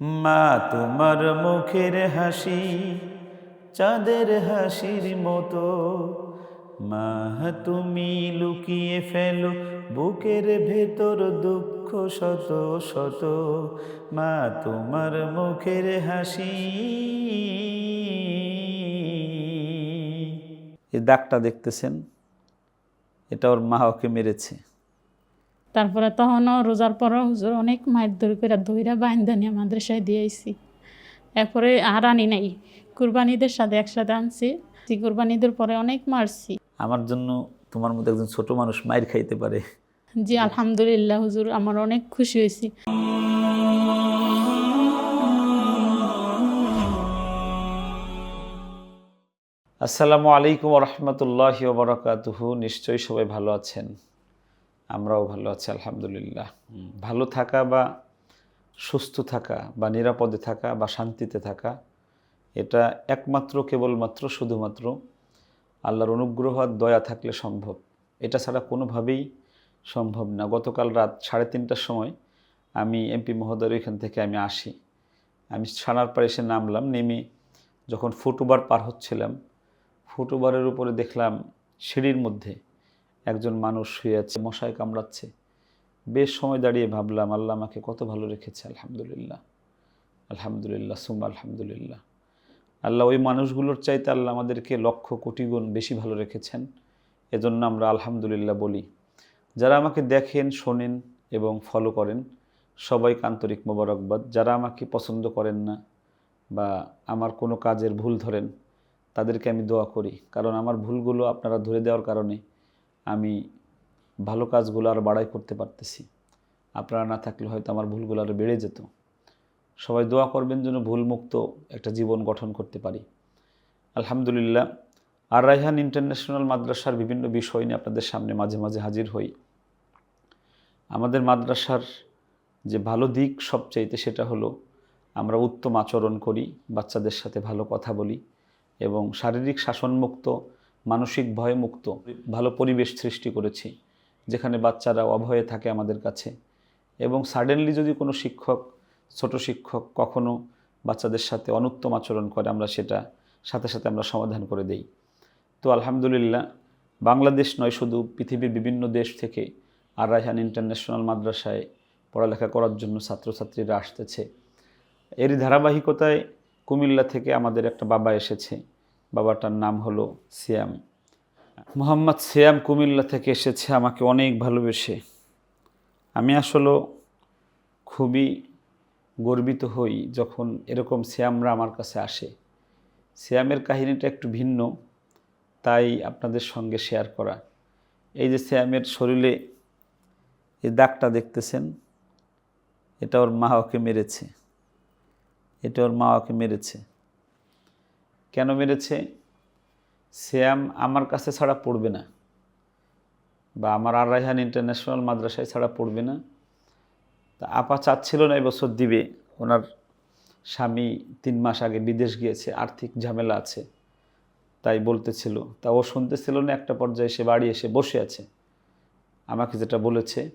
মা তোমার মুখের হাসি, চাঁদের হাসির মতো। মা, তুমি লুকিয়ে ফেলো বুকের ভেতর দুঃখ শত শত। মা, তোমার মুখের হাসি। এই দাগটা দেখতেছেন, এটা ওর মা ওকে মেরেছে। তারপরে তখনও রোজার পরও হুজুর অনেক মায়ের দড়ি করে দইরা বাইন্দা নিয়ে মাদ্রাসায় দিয়ে আইছি এরপরে আর আনি নাই। কুরবানিদের সাথে একসাথে আনছি। কুরবানিদের পরে অনেক মারছি। আমার জন্য তোমার মতো একজন ছোট মানুষ মায়ের খাইতে পারে। জি আলহামদুলিল্লাহ হুজুর আমার অনেক খুশি হয়েছি। আসসালামু আলাইকুম রহমতুল্লাহ বরকাতুহু। নিশ্চয়ই সবাই ভালো আছেন। আমরাও ভালো আছি, আলহামদুলিল্লাহ। ভালো থাকা বা সুস্থ থাকা বা নিরাপদে থাকা বা শান্তিতে থাকা, এটা একমাত্র, কেবলমাত্র, শুধুমাত্র আল্লাহর অনুগ্রহ আর দয়া থাকলে সম্ভব। এটা ছাড়া কোনোভাবেই সম্ভব না। গতকাল রাত সাড়ে তিনটার সময় আমি এমপি মহোদয়ের এখান থেকে আমি আসি। আমি ছানার পরে এসে নামলাম, নেমে যখন ফুটওভার পার হচ্ছিলাম, ফুটওভারের উপরে দেখলাম সিঁড়ির মধ্যে একজন মানুষ শুয়ে আছে মশায় কামড়াচ্ছে। বেশ সময় দাঁড়িয়ে ভাবলাম, আল্লাহ আমাকে কত ভালো রেখেছে, আলহামদুলিল্লাহ। আলহামদুলিল্লাহ সুম আলহামদুলিল্লাহ। আল্লাহ ওই মানুষগুলোর চাইতে আল্লাহ আমাদেরকে লক্ষ কোটি গুণ বেশি ভালো রেখেছেন। এজন্য আমরা আলহামদুলিল্লাহ বলি, যারা আমাকে দেখেন, শোনেন এবং ফলো করেন, সবাইকে আন্তরিক মোবারকবাদ। যারা আমাকে পছন্দ করেন না বা আমার কোনো কাজের ভুল ধরেন, তাদেরকে আমি দোয়া করি। কারণ আমার ভুলগুলো আপনারা ধরে দেওয়ার কারণে আমি ভালো কাজগুলো আর বাড়াই করতে পারতেছি। আপনারা না থাকলে হয়তো আমার ভুলগুলো আরও বেড়ে যেত। সবাই দোয়া করবেন যেন ভুলমুক্ত একটা জীবন গঠন করতে পারি। আলহামদুলিল্লাহ, আর রাইহান ইন্টারন্যাশনাল মাদ্রাসার বিভিন্ন বিষয় নিয়ে আপনাদের সামনে মাঝে মাঝে হাজির হই। আমাদের মাদ্রাসার যে ভালো দিক সবচাইতে সেটা হলো, আমরা উত্তম আচরণ করি, বাচ্চাদের সাথে ভালো কথা বলি এবং শারীরিক শাসনমুক্ত মানসিক ভয়ে মুক্ত, ভালো পরিবেশ সৃষ্টি করেছি, যেখানে বাচ্চারা অভয়ে থাকে আমাদের কাছে। এবং সাডেনলি যদি কোনো শিক্ষক, ছোট শিক্ষক কখনো বাচ্চাদের সাথে অনুত্তম আচরণ করে, আমরা সেটা, সাথে সাথে আমরা সমাধান করে দেই। তো আলহামদুলিল্লাহ, বাংলাদেশ নয় শুধু, পৃথিবীর বিভিন্ন দেশ থেকে আর রায়হান ইন্টারন্যাশনাল মাদ্রাসায় পড়ালেখা করার জন্য ছাত্রছাত্রীরা আসতেছে। এরই ধারাবাহিকতায় কুমিল্লা থেকে আমাদের একটা বাবা এসেছে। বাবাটার নাম হলো সিয়াম। মোহাম্মদ সিয়াম কুমিল্লা থেকে এসেছে, আমাকে অনেক ভালোবেসে। আমি আসলে খুবই গর্বিত হই যখন এরকম সিয়ামরা আমার কাছে আসে। সিয়ামের কাহিনীটা একটু ভিন্ন, তাই আপনাদের সঙ্গে শেয়ার করা। এই যে সিয়ামের শরীরে এই দাগটা দেখতেছেন, এটা ওর মা ওকে মেরেছে। এটা ওর মা ওকে মেরেছে। কেন মেরেছে? শ্যাম আমার কাছে ছাড়া পড়বে না। বা আমার আর রায়হান ইন্টারন্যাশনাল মাদ্রাসায় ছাড়া পড়বে না। তা আপা চাচ্ছিল না এবছর দিবে। ওনার স্বামী তিন মাস আগে বিদেশ গিয়েছে, আর্থিক ঝামেলা আছে, তাই বলতেছিল। তা ও শুনতেছিল না, একটা পর্যায়ে সে বাড়ি এসে বসে আছে। আমাকে যেটা বলেছে,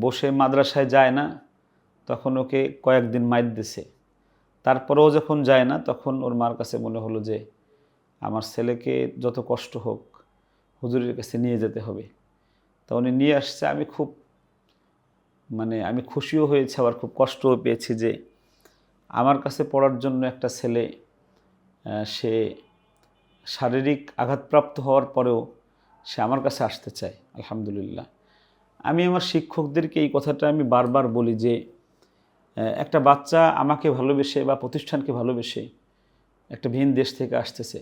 বসে মাদ্রাসায় যায় না, তখন ওকে কয়েকদিন মাইর দিছে। তারপরেও যখন যায় না, তখন ওর মার কাছে মনে হলো যে আমার ছেলেকে যত কষ্ট হোক হুজুরের কাছে নিয়ে যেতে হবে। তা উনি নিয়ে আসছে। আমি খুব মানে আমি খুশিও হয়েছি, আবার খুব কষ্টও পেয়েছি যে আমার কাছে পড়ার জন্য একটা ছেলে সে শারীরিক আঘাতপ্রাপ্ত হওয়ার পরেও সে আমার কাছে আসতে চায়, আলহামদুলিল্লাহ। আমি আমার শিক্ষকদেরকে এই কথাটা আমি বারবার বলি যে একটা বাচ্চা আমাকে ভালোবেসে বা প্রতিষ্ঠানকে ভালোবেসে একটা ভিন দেশ থেকে আসতেছে।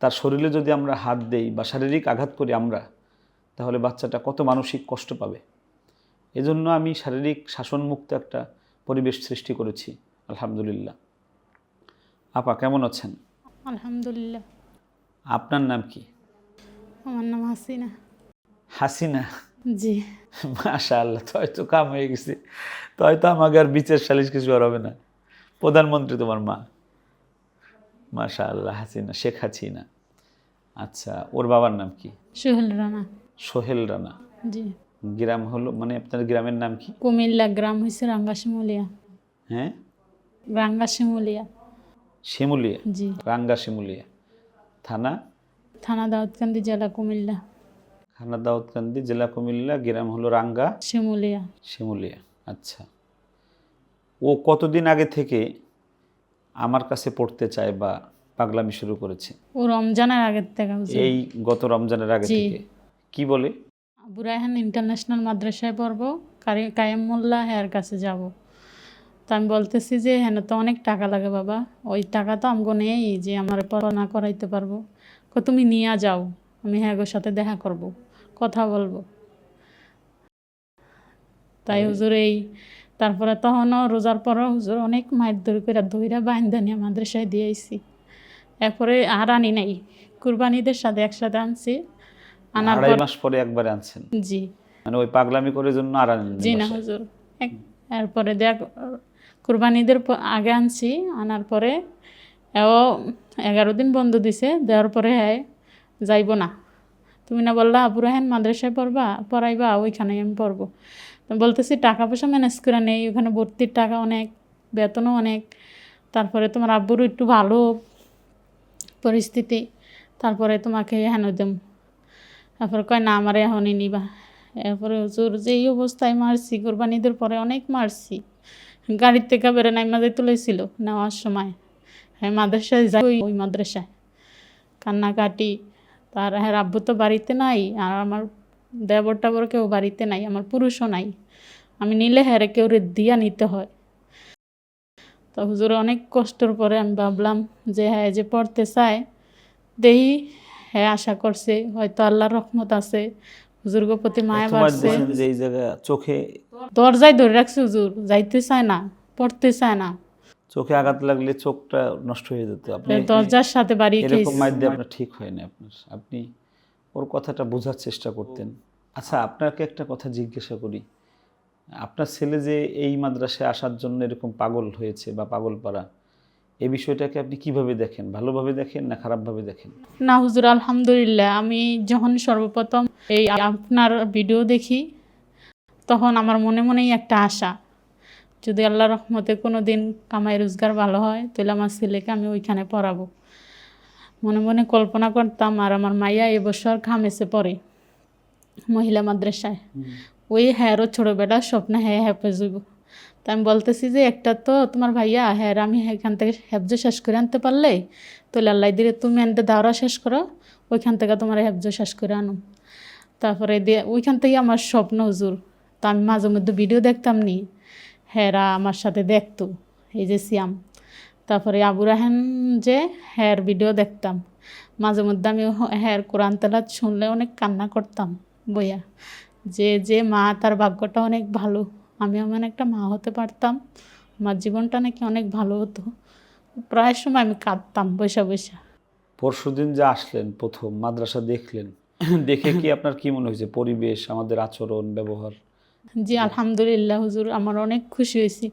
তার শরীরে যদি আমরা হাত দেই বা শারীরিক আঘাত করি আমরা তাহলে বাচ্চাটা কত মানসিক কষ্ট পাবে। এজন্য আমি শারীরিক শাসনমুক্ত একটা পরিবেশ সৃষ্টি করেছি আলহামদুলিল্লাহ। আপা কেমন আছেন? আলহামদুলিল্লাহ। আপনার নাম কি? আমার নাম হাসিনা। হাসিনা। জি। মাশা আল্লাহ তো কাম হয়ে গেছে। তো আমাকে আর বিচার সালিশ কিছু আর হবে না। প্রধানমন্ত্রী তোমার মা? মাশা আল্লাহ হাসিনা শেখ হাসিনা। আচ্ছা ওর বাবার নাম কি? সোহেল রানা। সোহেল রানা। জি। গ্রাম হলো মানে আপনার গ্রামের নাম কি? কুমিল্লা গ্রাম হয়েছে রাঙ্গাশমলিয়া। হ্যাঁ? রাঙ্গা শিমুলিয়া? জি। রাঙ্গা শিমুলিয়া থানা? থানা দাউদকান্দি জেলা কুমিল্লা। খানা দাউদকান্দি জেলা কুমিল্লা গ্রাম হলো রাঙ্গা। শিমুলিয়া। শিমুলিয়া আচ্ছা। ও কতদিন আগে থেকে আমার কাছে পড়তে চায় বা পাগলামি শুরু করেছে? ও রমজানের আগের থেকে এই গত রমজানের আগে থেকে। কি বলে? আবু রায়হান ইন্টারন্যাশনাল মাদ্রাসায় পড়ব কায়েম মোল্লা হ্যার কাছে যাব। তো আমি বলতেছি যে হ্যাঁ তো অনেক টাকা লাগে বাবা। ওই টাকা তো আমগো নেই যে আমার পড়া না করাইতে পারব। তুমি নিয়ে যাও। আমি হ্যাঁ সাথে দেখা করব। কথা বলব। তাই হুজুর এই তারপরে তখনও রোজার পরও হুজুর অনেক মায়ের দৌড় করে দইরা বাইন্দা নিয়ে মাদ্রাসায় দিয়ে আইসি এরপরে আর আনি নাই। কুরবানিদের সাথে একসাথে আনছি। আনার পর মাস পরে একবারে আনছেন? জি। মানে ওই পাগলামি করে জন্য আর আনেননি জি না হুজুর। এরপরে দেখ কুরবানিদের আগে আনছি আনার পরে এও এগারো দিন বন্ধ দিছে দেওয়ার পরে হ্যাঁ যাইব না। তুমি না বললা, আবু রাহেন মাদ্রাসায় পড়বা, পড়াইবা ওইখানে আমি পড়ব। বলতেছি, টাকা পয়সা ম্যানেজ করে নেই, ওখানে ভর্তির টাকা অনেক, বেতনও অনেক, তারপরে তোমার আব্বুরও একটু ভালো পরিস্থিতি, তারপরে তোমাকে হেন দেম। তারপরে কয়, না, আমারে এখনই নিবা। এরপরে হুজুর যে এই অবস্থায় মারছি কোরবানিদের পরে অনেক মারছি, গাড়ির থেকে বেরো নাইমাজে তুলেছিল নেওয়ার সময় হ্যাঁ মাদ্রাসায় যাই, ওই মাদ্রাসায়। কান্নাকাটি তার হ্যাঁ আব্বু তো বাড়িতে নাই আর আমার দেবর টাবর কেউ বাড়িতে নাই আমার পুরুষও নাই। আমি নিলে হ্যাঁ কেউ রে দিয়া নিতে হয়। তো হুজুর অনেক কষ্টর পরে আমি ভাবলাম যে হ্যাঁ যে পড়তে চায় দেহি হ্যাঁ আশা করছে হয়তো আল্লাহর রহমত আছে। হুজুর্গ প্রতি মায়া বাড়ছে। চোখে দরজায় ধরে রাখছে হুজুর যাইতে চায় না পড়তে চায় না। চোখে আঘাত লাগলে চোখটা নষ্ট হয়ে যেত। আপনি দরজার সাথে বাড়ি এরকম দিয়ে আপনার ঠিক হয়নি আপনার। আপনি ওর কথাটা বোঝার চেষ্টা করতেন। আচ্ছা আপনাকে একটা কথা জিজ্ঞাসা করি। আপনার ছেলে যে এই মাদ্রাসায় আসার জন্য এরকম পাগল হয়েছে বা পাগল পাড়া এই বিষয়টাকে আপনি কীভাবে দেখেন? ভালোভাবে দেখেন না খারাপভাবে দেখেন? না হুজুর আলহামদুলিল্লাহ। আমি যখন সর্বপ্রথম এই আপনার ভিডিও দেখি তখন আমার মনে মনেই একটা আশা। যদি আল্লাহ রহমতে কোনো দিন কামাই রোজগার ভালো হয় তাহলে আমার ছেলেকে আমি ওইখানে পড়াবো। মনে মনে কল্পনা করতাম আর আমার মাইয়া এবছর খামেছে পড়ে মহিলা মাদ্রাসায়। ওই হ্যারও ছোটো বেটা স্বপ্ন হ্যাঁ হ্যাপেজ হইব তা আমি বলতেছি যে একটা তো তোমার ভাইয়া হ্যাঁ আমি এখান থেকে হেফজ শেষ করে আনতে পারলে তাহলে আল্লাহ দিলে তুমি আনতে দাওরা শেষ করো ওইখান থেকে তোমার হেফজ শেষ করে আনো। তারপরে দিয়ে ওইখান থেকে আমার স্বপ্ন হুজুর তা আমি মাঝে মধ্যে ভিডিও দেখতাম নি হ্যাঁরা আমার সাথে দেখতো, এই যে সিয়াম। তারপরে আবু রাহেন যে হ্যার ভিডিও দেখতাম, মাঝে মধ্যে আমি হ্যার কোরআন তেলাত শুনলে অনেক কান্না করতাম বইয়া। যে যে মা তার ভাগ্যটা অনেক ভালো, আমি এমন একটা মা হতে পারতাম, আমার জীবনটা নাকি অনেক ভালো হতো। প্রায় সময় আমি কাঁদতাম বৈশা বৈশা পরশুদিন যে আসলেন প্রথম, মাদ্রাসা দেখলেন, দেখে কি আপনার কি মনে হয়েছে? পরিবেশ, আমাদের আচরণ, ব্যবহার? জি আলহামদুলিল্লাহ হুজুর আমার অনেক খুশি হয়েছি।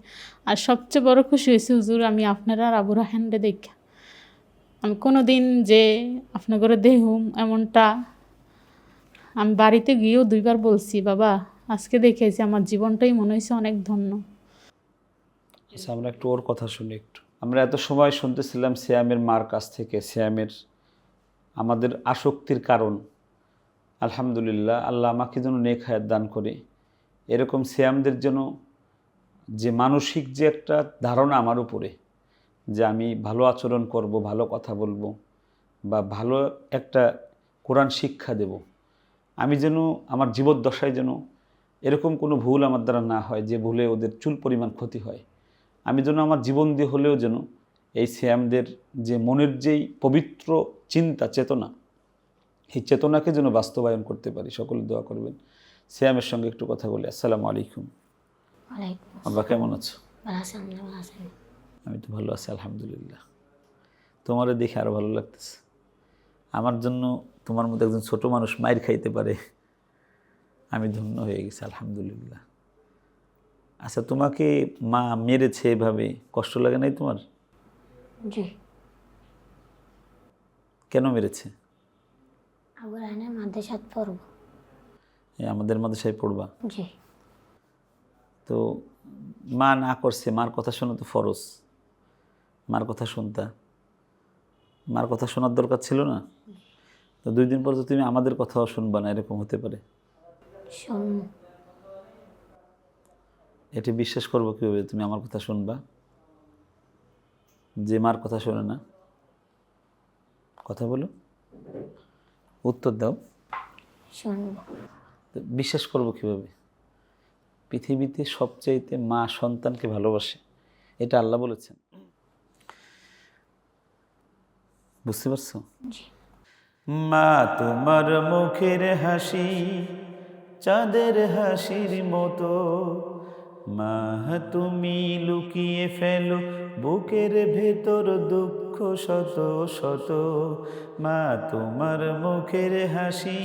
আর সবচেয়ে বড় খুশি হয়েছি হুজুর আমি আপনারা আর আবু রাহানরে দেখা। আমি কোনো দিন যে আপনার ঘরে দেহুম এমনটা আমি বাড়িতে গিয়েও দুইবার বলছি বাবা আজকে দেখেছি আমার জীবনটাই মনে হয়েছে অনেক ধন্য। আমরা একটু ওর কথা শুনি একটু। আমরা এত সময় শুনতেছিলাম শ্যামের মার কাছ থেকে শ্যামের আমাদের আসক্তির কারণ। আলহামদুলিল্লাহ আল্লাহ আমাকে যেন নেক হায়াত দান করে। এরকম শ্যামদের যেন যে মানসিক যে একটা ধারণা আমার উপরে, যে আমি ভালো আচরণ করব, ভালো কথা বলব বা ভালো একটা কোরআন শিক্ষা দেব, আমি যেন আমার জীবদ্দশায় যেন এরকম কোনো ভুল আমার দ্বারা না হয়, যে ভুলে ওদের চুল পরিমাণ ক্ষতি হয়, আমি যেন আমার জীবন দিয়ে হলেও যেন এই শ্যামদের যে মনের যেই পবিত্র চিন্তা, চেতনা, এই চেতনাকে যেন বাস্তবায়ন করতে পারি। সকলে দোয়া করবেন। শ্যামের সঙ্গে একটু কথা বলি। আসসালামু আলাইকুম। আব্বা কেমন আছো? আমি তো ভালো আছি আলহামদুলিল্লাহ। তোমারে দেখে আরও ভালো লাগতেছে। আমার জন্য তোমার মতো একজন ছোট মানুষ মায়ের খাইতে পারে। আমি ধন্য হয়ে গেছি আলহামদুলিল্লাহ। আচ্ছা তোমাকে মা মেরেছে এভাবে কষ্ট লাগে নাই তোমার? জি। কেন মেরেছে? আবু রাহানের মাদ্রাসাত পড়ব। আমাদের মাদ্রাসায় পড়বা। তো মা না করছে মার কথা শোনা তো ফরজ। মার কথা শুনতা। মার কথা শোনার দরকার ছিল না? তো দুই দিন পর তো তুমি আমাদের কথাও শুনবা না এরকম হতে পারে। এটি বিশ্বাস করব কীভাবে? তুমি আমার কথা শুনবা। যে মার কথা শোনে না কথা বলো। উত্তর দাও। শুনব বিশ্বাস করব কীভাবে? পৃথিবীতে সবচাইতে মা সন্তানকে ভালোবাসে এটা আল্লাহ বলেছেন। বুঝতে পারছ? মা তোমার মুখের হাসি চাঁদের হাসির মতো মা তুমি লুকিয়ে ফেলো, বুকের ভেতর দুঃখ শত শত। মা, তোমার মুখের হাসি।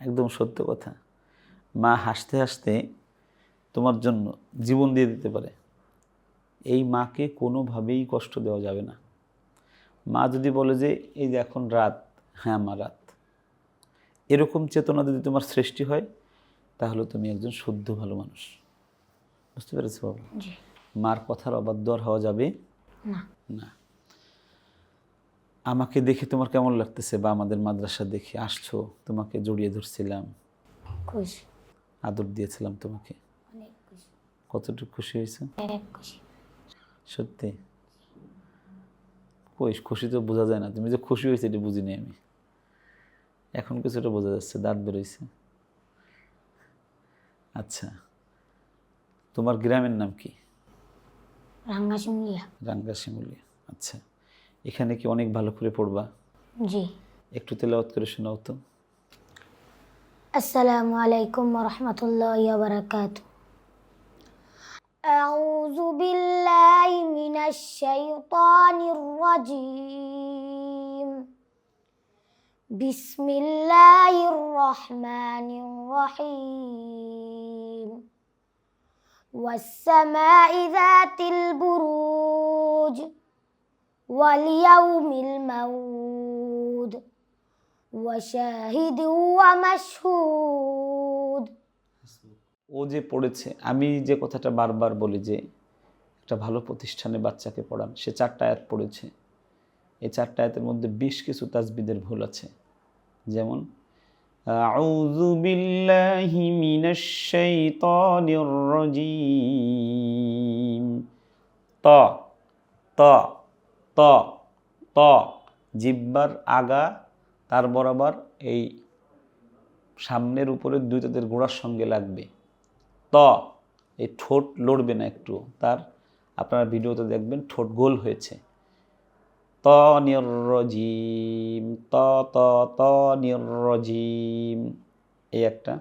একদম সত্য কথা। মা হাসতে হাসতে তোমার জন্য জীবন দিয়ে দিতে পারে। এই মাকে কোনোভাবেই কষ্ট দেওয়া যাবে না। মা যদি বলে যে, এই যে এখন রাত হ্যাঁ মা, রাত। এরকম চেতনা যদি তোমার সৃষ্টি হয় তাহলে তুমি একজন শুদ্ধ ভালো মানুষ। বুঝতে পেরেছ বাবু? মার কথার অবাধ্য আর হওয়া যাবে? না। আমাকে দেখে তোমার কেমন লাগতেছে বা আমাদের মাদ্রাসা দেখে? আসছো তোমাকে জড়িয়ে ধরছিলাম। আদর দিয়েছিলাম তোমাকে। কতটুকু খুশি হয়েছে? সত্যি? কই খুশি তো বোঝা যায় না। তুমি যে খুশি হয়েছে এটা বুঝিনি আমি। এখন কিছুটা বোঝা যাচ্ছে দাঁত বেরোইছে আচ্ছা তোমার গ্রামের নাম কি রাঙ্গা শুনলিয়া রাঙ্গা শিমুলিয়া আচ্ছা এখানে কি অনেক ভালো করে পড়বা জি একটু তেলাওয়াত করে শোনাও তো السلام عليكم ورحمة الله وبركاته أعوذ بالله من الشيطان الرجيم بسم الله الرحمن الرحيم والسماء ذات البروج واليوم الموعود وشاهد ومشهود ও যে পড়েছে আমি যে কথাটা বারবার বলি যে একটা ভালো প্রতিষ্ঠানে বাচ্চাকে পড়ান সে চারটা আয়াত পড়েছে এই চারটা আয়াতের মধ্যে বেশ কিছু তাজবিদের ভুল আছে যেমন, আউযু বিল্লাহি মিনাশ শাইতানির রাজীম। ত ত ত ত, জিব্বার আগা তার বরাবর এই সামনের উপরে দুই তাদের গোড়ার সঙ্গে লাগবে। ত, এই ঠোঁট লড়বে না একটু। তার, আপনারা ভিডিওতে দেখবেন ঠোঁট গোল হয়েছে। ত নির্রজিম ত ত ত নির্রজিম এই একটা।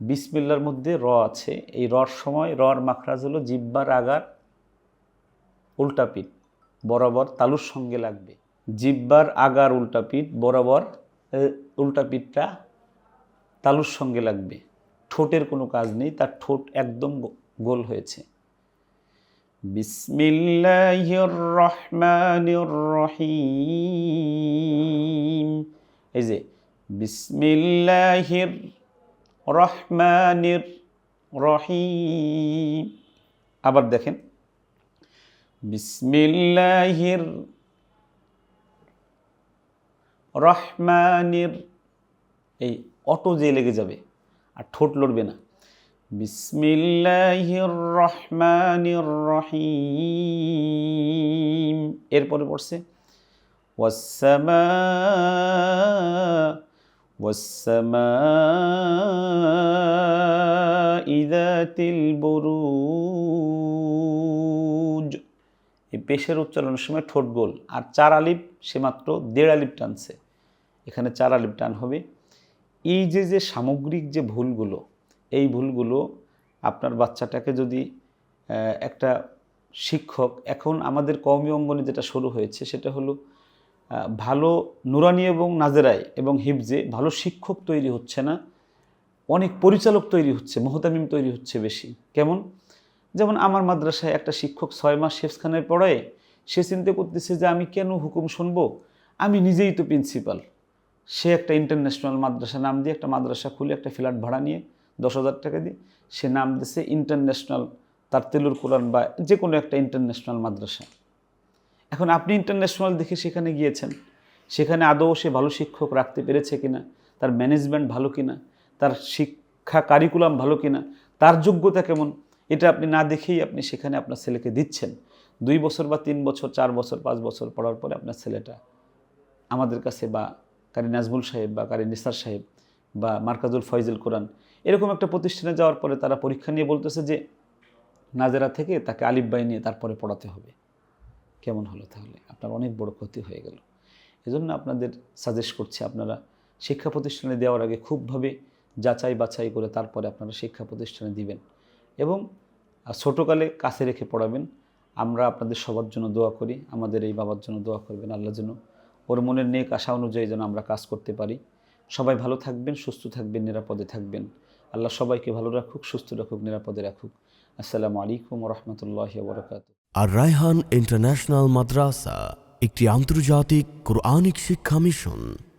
বিসমিল্লার মধ্যে র আছে। এই রর সময় রর মাখরাজ হলো জিব্বার আগার উল্টা পিঠ। বরাবর তালুর সঙ্গে লাগবে। জিব্বার আগার উল্টা পিঠ বরাবর এ, উল্টা পিঠটা তালুর সঙ্গে লাগবে। ঠোঁটের কোনো কাজ নেই। তার ঠোঁট একদম গোল হয়েছে। বিসমিল্লাহির রহমানির রহিম। এই যে, বিসমিল্লাহির রহমানির রহিম। আবার দেখেন, বিসমিল্লাহির রহমানির, এই অটো যে লেগে যাবে, আর ঠোঁট লড়বে না। বিসমিল্লাহির রহমানির রহিম। এরপরে পড়ছে ওয়াসামা ওয়াসামা ইদাতিল বুরুজ এই পেশের উচ্চারণের সময় ঠোঁট গোল। আর চার আলিপ সে মাত্র দেড় আলিপ টানছে। এখানে চার আলিপ টান হবে। এই যে যে সামগ্রিক যে ভুলগুলো এই ভুলগুলো আপনার বাচ্চাটাকে যদি একটা শিক্ষক, এখন আমাদের কওমি অঙ্গনে যেটা শুরু হয়েছে সেটা হলো ভালো নুরানি এবং নাজেরায় এবং হিফজে ভালো শিক্ষক তৈরি হচ্ছে না, অনেক পরিচালক তৈরি হচ্ছে, মোহতামিম তৈরি হচ্ছে বেশি। কেমন? যেমন আমার মাদ্রাসায় একটা শিক্ষক ছয় মাস শেফখানায় পড়ায়, সে চিন্তা করতেছে যে আমি কেন হুকুম শুনব? আমি নিজেই তো প্রিন্সিপাল সে একটা ইন্টারন্যাশনাল মাদ্রাসা, নাম দিয়ে একটা মাদ্রাসা খুলে একটা ফ্ল্যাট ভাড়া নিয়ে দশ হাজার টাকা দিয়ে। সে নাম দিছে ইন্টারন্যাশনাল তার তেলুর কোরআন বা যে কোনো একটা ইন্টারন্যাশনাল মাদ্রাসা। এখন আপনি ইন্টারন্যাশনাল দেখে সেখানে গিয়েছেন। সেখানে আদৌ সে ভালো শিক্ষক রাখতে পেরেছে কিনা? তার ম্যানেজমেন্ট ভালো কিনা? তার শিক্ষা কারিকুলাম ভালো কিনা? তার যোগ্যতা কেমন? এটা আপনি না দেখেই আপনি সেখানে আপনার ছেলেকে দিচ্ছেন। দুই বছর বা তিন বছর, চার বছর, পাঁচ বছর পড়ার পরে আপনার ছেলেটা আমাদের কাছে বা কারি নাজমুল সাহেব বা কারি নিসার সাহেব বা মার্কাজুল ফয়জুল কোরআন এরকম একটা প্রতিষ্ঠানে যাওয়ার পরে তারা পরীক্ষা নিয়ে বলতেছে যে নাজেরা থেকে তাকে আলিফ বাই নিয়ে তারপরে পড়াতে হবে। কেমন হলো তাহলে? আপনার অনেক বড় ক্ষতি হয়ে গেল। এজন্য আপনাদের সাজেস্ট করছি আপনারা শিক্ষা প্রতিষ্ঠানে দেওয়ার আগে খুবভাবে যাচাই বাছাই করে তারপরে আপনারা শিক্ষা প্রতিষ্ঠানে দিবেন এবং ছোটোকালে কাছে রেখে পড়াবেন। আমরা আপনাদের সবার জন্য দোয়া করি, আমাদের এই বাবার জন্য দোয়া করবেন, আল্লাহ যেন ওর মনের নেক আশা অনুযায়ী যেন আমরা কাজ করতে পারি। সবাই ভালো থাকবেন, সুস্থ থাকবেন, নিরাপদে থাকবেন। আল্লাহ সবাইকে ভালো রাখুক, সুস্থ রাখুক, নিরাপদে রাখুক। আসসালামু আলাইকুম রহমতুল্লাহ বরকাত আর রায়হান ইন্টারন্যাশনাল মাদ্রাসা, একটি আন্তর্জাতিক কোরআনিক শিক্ষা মিশন।